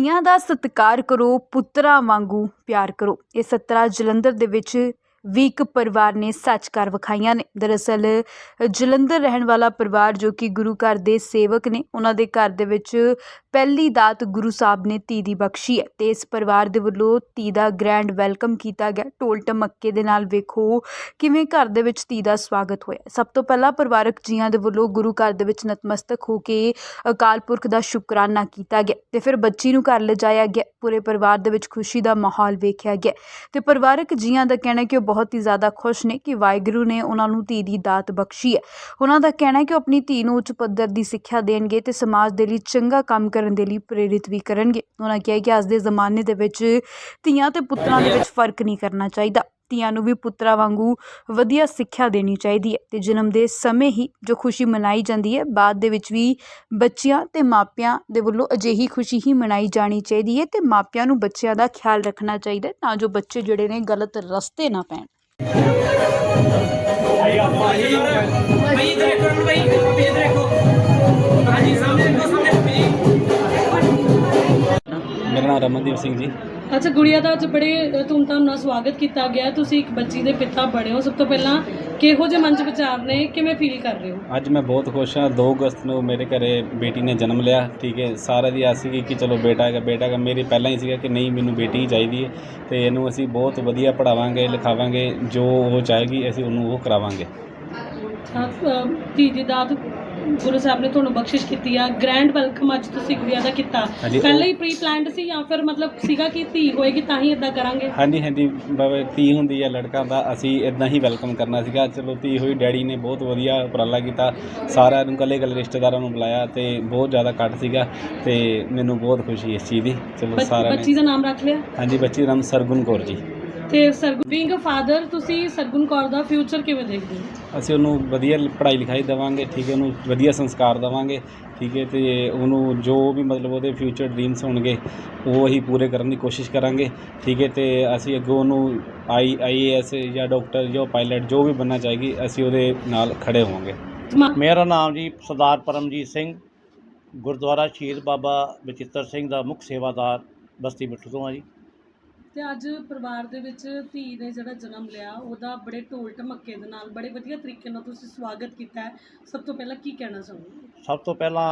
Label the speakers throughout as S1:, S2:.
S1: ਧੀਆਂ ਦਾ ਸਤਿਕਾਰ ਕਰੋ, ਪੁੱਤਰਾਂ ਵਾਂਗੂ ਪਿਆਰ ਕਰੋ। ਇਹ ਸਤਰਾ ਜਲੰਧਰ ਦੇ ਵਿੱਚ ਵੀ ਇੱਕ ਪਰਿਵਾਰ ਨੇ ਸੱਚ ਕਰ ਵਿਖਾਈਆਂ ਨੇ। ਦਰਅਸਲ, ਜਲੰਧਰ ਰਹਿਣ ਵਾਲਾ ਪਰਿਵਾਰ ਜੋ ਕਿ ਗੁਰੂ ਘਰ ਦੇ ਸੇਵਕ ਨੇ, ਉਹਨਾਂ ਦੇ ਘਰ ਦੇ ਵਿੱਚ ਪਹਿਲੀ ਦਾਤ ਗੁਰੂ ਸਾਹਿਬ ਨੇ ਧੀ ਦੀ ਬਖਸ਼ੀ ਹੈ ਤੇ ਇਸ ਪਰਿਵਾਰ ਦੇ ਵੱਲੋਂ ਧੀ ਦਾ ਗ੍ਰੈਂਡ ਵੈਲਕਮ ਕੀਤਾ ਗਿਆ। ਢੋਲ ਟਮੱਕੇ ਦੇ ਨਾਲ ਵੇਖੋ ਕਿਵੇਂ ਘਰ ਦੇ ਵਿੱਚ ਧੀ ਦਾ ਸਵਾਗਤ ਹੋਇਆ। ਸਭ ਤੋਂ ਪਹਿਲਾਂ ਪਰਿਵਾਰਕ ਜੀਆਂ ਦੇ ਵੱਲੋਂ ਗੁਰੂ ਘਰ ਦੇ ਵਿੱਚ ਨਤਮਸਤਕ ਹੋ ਕੇ ਅਕਾਲ ਪੁਰਖ ਦਾ ਸ਼ੁਕਰਾਨਾ ਕੀਤਾ ਗਿਆ ਤੇ ਫਿਰ ਬੱਚੀ ਨੂੰ ਘਰ ਲਿਜਾਇਆ ਗਿਆ। ਪੂਰੇ ਪਰਿਵਾਰ ਦੇ ਵਿੱਚ ਖੁਸ਼ੀ ਦਾ ਮਾਹੌਲ ਵੇਖਿਆ ਗਿਆ ਤੇ ਪਰਿਵਾਰਕ ਜੀਆਂ ਦਾ ਕਹਿਣਾ ਕਿ ਉਹ ਬਹੁਤ ਹੀ ਜ਼ਿਆਦਾ ਖੁਸ਼ ਨੇ ਕਿ ਵਾਹਿਗੁਰੂ ਨੇ ਉਹਨਾਂ ਨੂੰ ਧੀ ਦੀ ਦਾਤ ਬਖਸ਼ੀ ਹੈ। ਉਹਨਾਂ ਦਾ ਕਹਿਣਾ ਹੈ ਕਿ ਉਹ ਆਪਣੀ ਧੀ ਨੂੰ ਉੱਚ ਪੱਧਰ ਦੀ ਸਿੱਖਿਆ ਦੇਣਗੇ ਤੇ ਸਮਾਜ ਦੇ ਲਈ ਚੰਗਾ ਕੰਮ ਕਰਨ ਦੇ ਲਈ ਪ੍ਰੇਰਿਤ ਵੀ ਕਰਨਗੇ। ਉਹਨਾਂ ਕਿਹਾ ਕਿ ਅੱਜ ਦੇ ਜ਼ਮਾਨੇ ਦੇ ਵਿੱਚ ਧੀਆਂ ਤੇ ਪੁੱਤਰਾਂ ਦੇ ਵਿੱਚ ਫ਼ਰਕ ਨਹੀਂ ਕਰਨਾ ਚਾਹੀਦਾ। ਧੀਆਂ ਨੂੰ ਵੀ ਪੁੱਤਰਾਂ ਵਾਂਗੂ ਵਧੀਆ ਸਿੱਖਿਆ ਦੇਣੀ ਚਾਹੀਦੀ ਹੈ ਤੇ ਜਨਮ ਦੇ ਸਮੇਂ ਹੀ ਜੋ ਖੁਸ਼ੀ ਮਨਾਈ ਜਾਂਦੀ ਹੈ, ਬਾਅਦ ਦੇ ਵਿੱਚ ਵੀ ਬੱਚਿਆਂ ਤੇ ਮਾਪਿਆਂ ਦੇ ਵੱਲੋਂ ਅਜਿਹੀ ਖੁਸ਼ੀ ਹੀ ਮਨਾਈ ਜਾਣੀ ਚਾਹੀਦੀ ਹੈ ਤੇ ਮਾਪਿਆਂ ਨੂੰ ਬੱਚਿਆਂ ਦਾ ਖਿਆਲ ਰੱਖਣਾ ਚਾਹੀਦਾ ਤਾਂ ਜੋ ਬੱਚੇ ਜਿਹੜੇ ਨੇ ਗਲਤ ਰਸਤੇ ਨਾ ਪੈਣ।
S2: ਮੇਰਾ ਨਾਮ ਰਮਨਦੀਪ ਸਿੰਘ ਜੀ।
S3: ਅੱਛਾ ਗੁੜੀਆ ਦਾ ਅੱਜ ਬੜੇ ਧੂਮਧਾਮ ਨਾਲ ਸਵਾਗਤ ਕੀਤਾ ਗਿਆ। ਤੁਸੀਂ ਇੱਕ ਬੱਚੀ ਦੇ ਪਿਤਾ ਬਣੇ ਹੋ। ਸਭ ਤੋਂ ਪਹਿਲਾਂ ਕਿਹੋ ਜਿਹੇ ਮਨ ਚ ਵਿਚਾਰ ਨੇ? ਕਿਵੇਂ ਫੀਲ ਕਰ ਰਹੇ ਹੋ?
S2: ਅੱਜ ਮੈਂ ਬਹੁਤ ਖੁਸ਼ ਹਾਂ। 2 ਅਗਸਤ ਨੂੰ ਮੇਰੇ ਘਰੇ ਬੇਟੀ ਨੇ ਜਨਮ ਲਿਆ ਠੀਕ ਹੈ। ਸਾਰਿਆਂ ਦੀ ਆਸ ਸੀਗੀ ਕਿ ਚਲੋ ਬੇਟਾ ਹੈਗਾ ਬੇਟਾ ਹੈਗਾ। ਮੇਰੀ ਪਹਿਲਾਂ ਹੀ ਸੀਗਾ ਕਿ ਨਹੀਂ ਮੈਨੂੰ ਬੇਟੀ ਹੀ ਚਾਹੀਦੀ ਹੈ। ਤੇ ਇਹਨੂੰ ਅਸੀਂ ਬਹੁਤ ਵਧੀਆ ਪੜਾਵਾਂਗੇ ਲਿਖਾਵਾਂਗੇ। ਜੋ ਉਹ ਚਾਹੇਗੀ ਅਸੀਂ ਉਹਨੂੰ ਉਹ ਕਰਾਵਾਂਗੇ।
S3: ਧੀ ਦੀ ਦਾਤ ਗੁਰੂ ਸਾਹਿਬ ਨੇ ਤੁਹਾਨੂੰ ਬਖਸ਼ਿਸ਼ ਕੀਤੀ ਆ। ਗ੍ਰੈਂਡ ਵੈਲਕਮ ਅੱਜ ਤੁਸੀਂ ਗੁੜੀਆ ਦਾ ਕੀਤਾ।
S2: ਹਾਂਜੀ, ਉਹ-
S3: ਪਹਿਲਾਂ ਹੀ ਪ੍ਰੀ ਪਲਾਨਡ ਸੀ ਜਾਂ ਫਿਰ ਮਤਲਬ ਸੀਗਾ ਕਿ ਧੀ ਹੋਏਗੀ ਤਾਂ ਹੀ ਇਦਾਂ ਕਰਾਂਗੇ?
S2: ਹਾਂਜੀ ਹਾਂਜੀ ਬਾਬਾ ਧੀ ਹੁੰਦੀ ਹੈ ਲੜਕਾ ਦਾ ਅਸੀਂ ਇਦਾਂ ਹੀ ਵੈਲਕਮ ਕਰਨਾ ਸੀਗਾ। ਚਲੋ ਧੀ ਹੋਈ ਡੈਡੀ ਨੇ ਬਹੁਤ ਵਧੀਆ ਉਪਰਾਲਾ ਕੀਤਾ। ਸਾਰਿਆਂ ਨੂੰ ਕੱਲੇ ਕੱਲੇ ਰਿਸ਼ਤੇਦਾਰਾਂ ਨੂੰ ਬੁਲਾਇਆ ਤੇ ਬਹੁਤ ਜ਼ਿਆਦਾ ਕੱਟ ਸੀਗਾ ਤੇ ਮੈਨੂੰ ਬਹੁਤ ਖੁਸ਼ੀ ਇਸ ਚੀਜ਼ ਦੀ। ਚਲੋ
S3: ਬੱਚ-
S2: ਸਾਰਿਆਂ
S3: ਬੱਚੀ
S2: ਨੇ
S3: ਦਾ ਨਾਮ ਰੱਖ ਲਿਆ?
S2: ਹਾਂਜੀ ਬੱਚੀ ਦਾ ਨਾਮ ਸਰਗੁਣ ਕੌਰ ਜੀ।
S3: ਤੇ ਸਰਗੁਣ ਬੀਇੰਗ ਅ ਫਾਦਰ ਤੁਸੀਂ ਸਰਗੁਣ ਕੌਰ ਦਾ ਫਿਊਚਰ ਕਿਵੇਂ ਦੇਖਦੇ ਹੋ?
S2: ਅਸੀਂ ਉਹਨੂੰ ਵਧੀਆ ਪੜ੍ਹਾਈ ਲਿਖਾਈ ਦੇਵਾਂਗੇ ਠੀਕ ਹੈ ਉਹਨੂੰ ਵਧੀਆ ਸੰਸਕਾਰ ਦੇਵਾਂਗੇ ਠੀਕ ਹੈ ਤੇ ਉਹਨੂੰ ਜੋ ਵੀ ਮਤਲਬ ਉਹਦੇ ਫਿਊਚਰ ਡ੍ਰੀਮਸ ਹੋਣਗੇ ਉਹ ਅਸੀਂ ਪੂਰੇ ਕਰਨ ਦੀ ਕੋਸ਼ਿਸ਼ ਕਰਾਂਗੇ ਠੀਕ ਹੈ ਤੇ ਅਸੀਂ ਅੱਗੋਂ ਉਹਨੂੰ ਆਈ ਆਈਏਐਸ ਜਾਂ ਡਾਕਟਰ ਜਾਂ ਪਾਇਲਟ ਜੋ ਵੀ ਬਣਨਾ ਚਾਹੇਗੀ ਅਸੀਂ ਉਹਦੇ ਨਾਲ ਖੜੇ ਹੋਵਾਂਗੇ।
S4: ਮੇਰਾ ਨਾਮ ਜੀ ਸਰਦਾਰ ਪਰਮਜੀਤ ਸਿੰਘ ਗੁਰਦੁਆਰਾ ਸ਼ਹੀਦ ਬਾਬਾ ਬਚਿੱਤਰ ਸਿੰਘ ਦਾ ਮੁੱਖ ਸੇਵਾਦਾਰ ਬਸਤੀ ਮਿੱਠੂ ਤੋਂ ਆ ਜੀ।
S3: ਅਤੇ ਅੱਜ ਪਰਿਵਾਰ ਦੇ ਵਿੱਚ ਧੀ ਨੇ ਜਿਹੜਾ ਜਨਮ ਲਿਆ, ਉਹਦਾ ਬੜੇ ਢੋਲ ਢਮੱਕੇ ਦੇ ਨਾਲ ਬੜੇ ਵਧੀਆ ਤਰੀਕੇ ਨਾਲ ਤੁਸੀਂ ਸਵਾਗਤ ਕੀਤਾ ਹੈ। ਸਭ ਤੋਂ ਪਹਿਲਾਂ ਕੀ ਕਹਿਣਾ ਚਾਹੋਗੇ?
S4: ਸਭ ਤੋਂ ਪਹਿਲਾਂ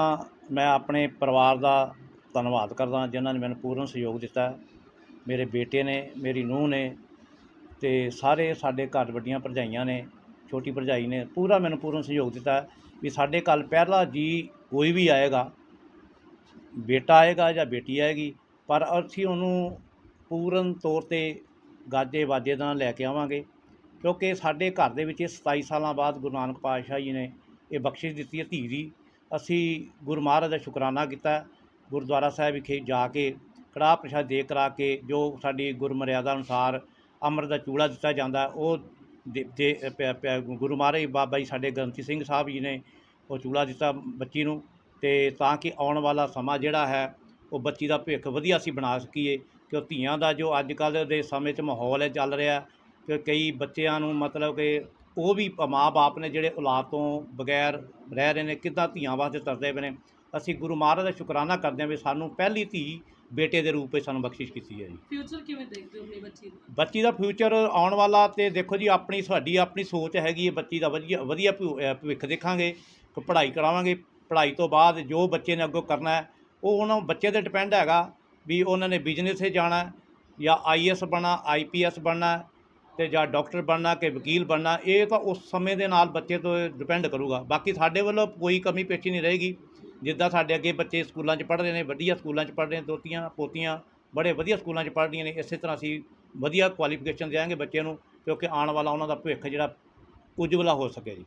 S4: ਮੈਂ ਆਪਣੇ ਪਰਿਵਾਰ ਦਾ ਧੰਨਵਾਦ ਕਰਦਾ ਜਿਨ੍ਹਾਂ ਨੇ ਮੈਨੂੰ ਪੂਰਨ ਸਹਿਯੋਗ ਦਿੱਤਾ ਮੇਰੇ ਬੇਟੇ ਨੇ, ਮੇਰੀ ਨੂੰਹ ਨੇ ਤੇ ਸਾਰੇ ਸਾਡੇ ਘਰ ਵੱਡੀਆਂ ਭਰਜਾਈਆਂ ਨੇ, ਛੋਟੀ ਭਰਜਾਈ ਨੇ, ਪੂਰਾ ਮੈਨੂੰ ਪੂਰਨ ਸਹਿਯੋਗ ਦਿੱਤਾ ਵੀ ਸਾਡੇ ਕੱਲ ਪਹਿਲਾ ਜੀ ਕੋਈ ਵੀ ਆਏਗਾ, ਬੇਟਾ ਆਏਗਾ ਜਾਂ ਬੇਟੀ ਆਏਗੀ, ਪਰ ਅਸੀਂ ਉਹਨੂੰ ਪੂਰਨ ਤੌਰ ਤੇ ਗਾਜੇ ਵਾਜੇ ਨਾਲ ਲੈ ਕੇ ਆਵਾਂਗੇ, ਕਿਉਂਕਿ ਸਾਡੇ ਘਰ ਦੇ ਵਿੱਚ ਇਹ 27 ਸਾਲਾਂ ਬਾਅਦ ਗੁਰੂ ਨਾਨਕ ਪਾਤਸ਼ਾਹ ਜੀ ਨੇ ਇਹ ਬਖਸ਼ਿਸ਼ ਦਿੱਤੀ ਹੈ ਧੀ ਦੀ। ਅਸੀਂ ਗੁਰੂ ਮਹਾਰਾਜ ਦਾ ਸ਼ੁਕਰਾਨਾ ਕੀਤਾ, ਗੁਰਦੁਆਰਾ ਸਾਹਿਬ ਵਿਖੇ ਜਾ ਕੇ ਕੜਾਹ ਪ੍ਰਸ਼ਾਦ ਦੇ ਕਰਾ ਕੇ ਜੋ ਸਾਡੀ ਗੁਰਮਰਿਆਦਾ ਅਨੁਸਾਰ ਅੰਮ੍ਰਿਤ ਦਾ ਚੂੜਾ ਦਿੱਤਾ ਜਾਂਦਾ, ਉਹ ਦੇ- ਦੇ- ਪਿਆ- ਪਿਆ- ਗੁਰੂ ਮਹਾਰਾਜ ਬਾਬਾ ਜੀ ਸਾਡੇ ਗ੍ਰੰਥੀ ਸਿੰਘ ਸਾਹਿਬ ਜੀ ਨੇ ਉਹ ਚੂੜਾ ਦਿੱਤਾ ਬੱਚੀ ਨੂੰ, ਤੇ ਤਾਂ ਕਿ ਆਉਣ ਵਾਲਾ ਸਮਾਂ ਜਿਹੜਾ ਹੈ, ਉਹ ਬੱਚੀ ਦਾ ਭਵਿੱਖ ਵਧੀਆ ਅਸੀਂ ਬਣਾ ਸਕੀਏ। ਕਿ ਉਹ ਧੀਆਂ ਦਾ ਜੋ ਅੱਜ ਕੱਲ੍ਹ ਦੇ ਸਮੇਂ 'ਚ ਮਾਹੌਲ ਹੈ ਚੱਲ ਰਿਹਾ ਕਿ ਕਈ ਬੱਚਿਆਂ ਨੂੰ ਮਤਲਬ ਕਿ ਉਹ ਵੀ ਮਾਂ-ਬਾਪ ਨੇ ਜਿਹੜੇ ਔਲਾਦ ਤੋਂ ਬਗੈਰ ਰਹਿ ਰਹੇ ਨੇ ਕਿੱਦਾਂ ਧੀਆਂ ਵਾਸਤੇ ਤਰਸਦੇ ਪਏ ਨੇ। ਅਸੀਂ ਗੁਰੂ ਮਹਾਰਾਜ ਦਾ ਸ਼ੁਕਰਾਨਾ ਕਰਦੇ ਹਾਂ ਵੀ ਸਾਨੂੰ ਪਹਿਲੀ ਧੀ ਬੇਟੇ ਦੇ ਰੂਪ ਵਿੱਚ ਸਾਨੂੰ ਬਖਸ਼ਿਸ਼ ਕੀਤੀ ਹੈ ਜੀ।
S3: ਫਿਊਚਰ ਕਿਵੇਂ ਦੇਖਦੇ ਹੋ ਆਪਣੀ ਬੱਚੀ ਦਾ
S4: ਬੱਚੀ ਦਾ ਫਿਊਚਰ ਆਉਣ ਵਾਲਾ ਤੇ ਦੇਖੋ ਜੀ ਆਪਣੀ ਸਾਡੀ ਆਪਣੀ ਸੋਚ ਹੈਗੀ ਹੈ ਬੱਚੀ ਦਾ ਵਧੀਆ ਵਧੀਆ ਭਵਿੱਖ ਦੇਖਾਂਗੇ ਕਿ ਪੜ੍ਹਾਈ ਕਰਾਵਾਂਗੇ। ਪੜ੍ਹਾਈ ਤੋਂ ਬਾਅਦ ਜੋ ਬੱਚੇ ਨੇ ਅੱਗੋਂ ਕਰਨਾ ਹੈ ਉਹ ਉਹਨਾਂ ਬੱਚੇ ਤੇ ਡਿਪੈਂਡ ਹੈਗਾ। ਵੀ ਉਹਨਾਂ ਨੇ ਬਿਜ਼ਨਸ 'ਤੇ ਜਾਣਾ ਹੈ ਜਾਂ ਆਈਐਸ ਬਣਨਾ ਆਈਪੀਐਸ ਬਣਨਾ ਹੈ ਤੇ ਜਾਂ ਡਾਕਟਰ ਬਣਨਾ ਕਿ ਵਕੀਲ ਬਣਨਾ, ਇਹ ਤਾਂ ਉਸ ਸਮੇਂ ਦੇ ਨਾਲ ਬੱਚੇ ਤੋਂ ਡਿਪੈਂਡ ਕਰੂਗਾ। ਬਾਕੀ ਸਾਡੇ ਵੱਲੋਂ ਕੋਈ ਕਮੀ ਪੇਸ਼ੀ ਨਹੀਂ ਰਹੇਗੀ। ਜਿੱਦਾਂ ਸਾਡੇ ਅੱਗੇ ਬੱਚੇ ਸਕੂਲਾਂ 'ਚ ਪੜ੍ਹ ਰਹੇ ਨੇ, ਵਧੀਆ ਸਕੂਲਾਂ 'ਚ ਪੜ੍ਹ ਰਹੇ ਨੇ, ਦੋਤੀਆਂ, ਪੋਤੀਆਂ ਬੜੇ ਵਧੀਆ ਸਕੂਲਾਂ 'ਚ ਪੜ੍ਹ ਰਹੀਆਂ ਨੇ, ਇਸੇ ਤਰ੍ਹਾਂ ਅਸੀਂ ਵਧੀਆ ਕੁਆਲੀਫਿਕੇਸ਼ਨ ਦਿਆਂਗੇ ਬੱਚਿਆਂ ਨੂੰ ਕਿਉਂਕਿ ਆਉਣ ਵਾਲਾ ਉਹਨਾਂ ਦਾ ਭਵਿੱਖ ਜਿਹੜਾ ਉਜਵਲਾ ਹੋ ਸਕੇ ਜੀ।